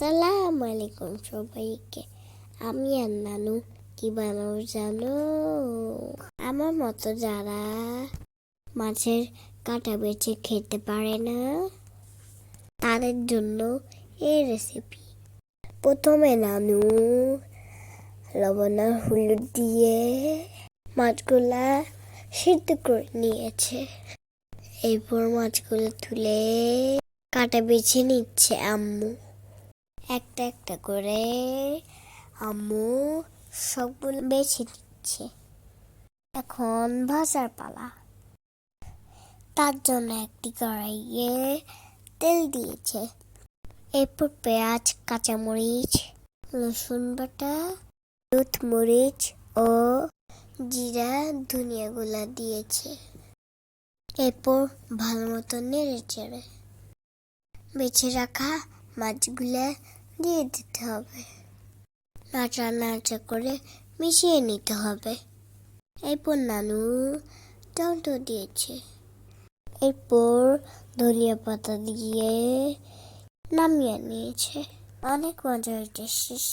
আসসালামু আলাইকুম সবাইকে। আমি আর নানু কি বানাবো জানো? আমার মতো যারা মাছের কাঁটা বেছে খেতে পারে না, তাদের জন্য এই রেসিপি প্রথমে নানু লবণ হলুদ দিয়ে মাছগুলা সিদ্ধ করে নিয়েছে। এরপর মাছগুলো তুলে কাটা বেছে নিচ্ছে আম্মু। একটা একটা করে আম্মু সবগুলো বেছে নিচ্ছে। এখন ভাজার পালা। তার জন্য একটি কড়াইয়ে তেল দিয়েছে। এরপর পেঁয়াজ, কাঁচামরিচ, রসুন বাটা দুধ মরিচ ও জিরা ধনিয়া গুলা দিয়েছে। এরপর ভালো মতো নেড়ে চেড়ে বেছে রাখা মাছগুলো দিয়ে দিতে হবে। নাচা নাচা করে মিশিয়ে নিতে হবে। এরপর নানু টমেটো দিয়েছে। এরপর ধনিয়া পাতা দিয়ে নামিয়ে নিয়েছে। অনেক মজা হয়েছে শেষ